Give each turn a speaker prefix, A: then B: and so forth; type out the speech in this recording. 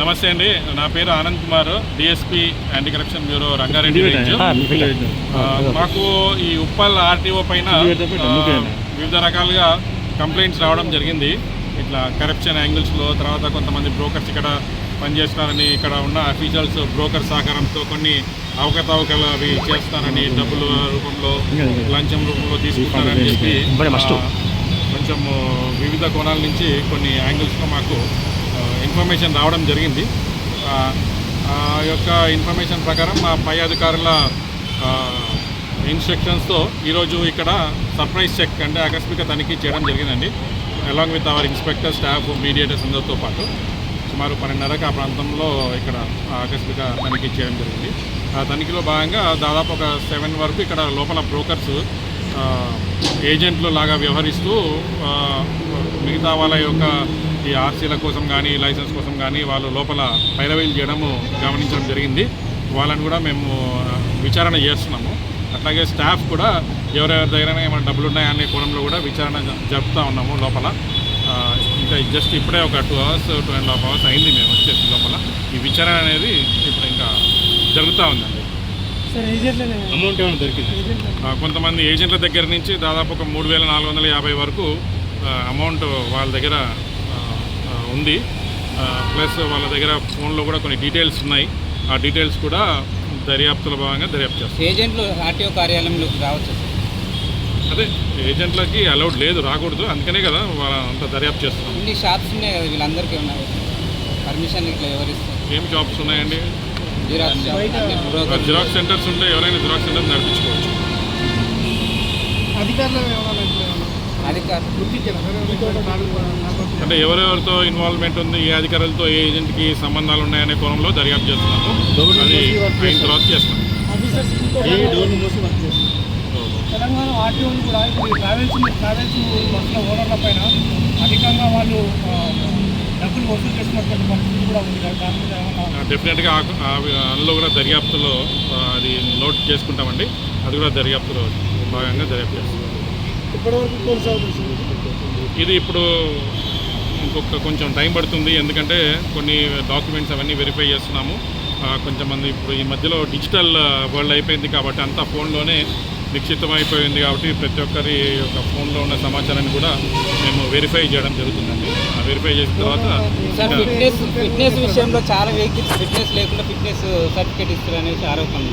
A: నమస్తే అండి. నా పేరు Anand Kumar. DSP anti corruption bureau Rangareddy మాకు ఈ ఉప్పల్ ఆర్టీఓ పైన వివిధ రకాలుగా కంప్లైంట్స్ రావడం జరిగింది. ఇట్లా కరప్షన్ యాంగిల్స్లో తర్వాత కొంతమంది బ్రోకర్స్ ఇక్కడ పనిచేస్తున్నారని ఇక్కడ ఉన్న అఫీషియల్స్ బ్రోకర్ సహకారంతో కొన్ని అవకతవకలు అవి చేస్తారని డబ్బుల రూపంలో లంచం రూపంలో తీసుకుంటారని చెప్పి కొంచెం వివిధ కోణాల నుంచి కొన్ని యాంగిల్స్లో మాకు ఇన్ఫర్మేషన్ రావడం జరిగింది. ఆ, యొక్క ఇన్ఫర్మేషన్ ప్రకారం మా పై అధికారుల ఇన్స్ట్రక్షన్స్తో ఈరోజు ఇక్కడ సర్ప్రైజ్ చెక్ అంటే ఆకస్మిక తనిఖీ చేయడం జరిగిందండి. Along with our inspector staff mediators అందరితో పాటు. సుమారు పన్నెండున్నరకు ఆ ప్రాంతంలో ఇక్కడ ఆకస్మిక తనిఖీ చేయడం జరిగింది. తనిఖీలో భాగంగా దాదాపు ఒక సెవెన్ వరకు ఇక్కడ లోపల బ్రోకర్స్ ఏజెంట్లు లాగా వ్యవహరిస్తూ మిగతా వాళ్ళ యొక్క ఈ ఆర్సీల కోసం కానీ లైసెన్స్ కోసం కానీ వాళ్ళు లోపల పైరవీలు చేయడము గమనించడం జరిగింది. వాళ్ళని కూడా మేము విచారణ చేస్తున్నాము. అట్లాగే స్టాఫ్ కూడా ఎవరెవరి దగ్గర ఏమైనా డబ్బులు ఉన్నాయా అనే కోణంలో కూడా విచారణ జరుపుతూ ఉన్నాము లోపల. ఇంకా జస్ట్ ఇప్పుడే ఒక two hours two and half hours అయింది మేము వచ్చేసి లోపల. ఈ విచారణ అనేది ఇప్పుడు ఇంకా జరుగుతూ ఉందండి.
B: అమౌంట్ ఏమైనా దొరికింది?
A: కొంతమంది ఏజెంట్ల దగ్గర నుంచి దాదాపు ఒక మూడు వేల నాలుగు వందల యాభై వరకు అమౌంట్ వాళ్ళ దగ్గర ఉంది. ప్లస్ వాళ్ళ దగ్గర ఫోన్లో కూడా కొన్ని డీటెయిల్స్ ఉన్నాయి. ఆ డీటెయిల్స్ కూడా దర్యాప్తుల భాగంగా దర్యాప్తు చేస్తాం.
C: ఏజెంట్లు ఆర్టీఓ కార్యాలయంలోకి రావచ్చు సార్.
A: అదే ఏజెంట్లకి అలౌడ్ లేదు రాకూడదు. అందుకనే కదా వాళ్ళ అంత దర్యాప్తు చేస్తున్నాం.
C: ఇన్ని షాప్స్ ఉన్నాయి కదా వీళ్ళందరికీ ఉన్నాయి. పర్మిషన్ ఇట్లా ఎవరిస్తారు?
A: ఏం జాబ్స్ ఉన్నాయండి?
C: జిరాక్స్
A: సెంటర్స్ ఉంటే ఎవరైనా జిరాక్స్ సెంటర్ నడిపించుకోవచ్చు. అంటే ఎవరెవరితో ఇన్వాల్వ్మెంట్ ఉంది ఏ అధికారులతో ఏ ఏజెంట్కి సంబంధాలు ఉన్నాయనే కోణంలో దర్యాప్తు చేస్తున్నాము. అది అయిన తర్వాత చేస్తాం.
D: తెలంగాణ ఆర్టీఓలు కూడా ఇప్పుడు ఈ ట్రావెల్స్ ట్రావెల్స్ బస్సుల ఓనర్ల పైన అధికంగా వాళ్ళు డబ్బులు వసూలు చేస్తున్నటువంటి పరిస్థితి కూడా ఉంది కదా. దాని మీద ఏమన్నా
A: డెఫినెట్గా అందులో కూడా దర్యాప్తులో అది నోట్ చేసుకుంటామండి. అది కూడా దర్యాప్తులో భాగంగా దర్యాప్తు చేస్తాం ఇది ఇప్పుడు ఇంకొక కొంచెం టైం పడుతుంది. ఎందుకంటే కొన్ని డాక్యుమెంట్స్ అవన్నీ వెరిఫై చేస్తున్నాము. కొంచెం మంది ఇప్పుడు ఈ మధ్యలో డిజిటల్ వరల్డ్ అయిపోయింది కాబట్టి అంతా ఫోన్లోనే నిక్షితమైపోయింది అయిపోయింది కాబట్టి ప్రతి ఒక్కరి యొక్క ఫోన్లో ఉన్న సమాచారాన్ని కూడా మేము వెరిఫై చేయడం జరుగుతుందండి. ఆ వెరిఫై చేసిన తర్వాత
C: సార్ ఫిట్నెస్ ఫిట్నెస్ విషయంలో చాలా వెహికల్స్ ఫిట్నెస్ లేకుండా ఫిట్నెస్ సర్టిఫికేట్ ఇస్తారు అనేసి ఆరోపణ.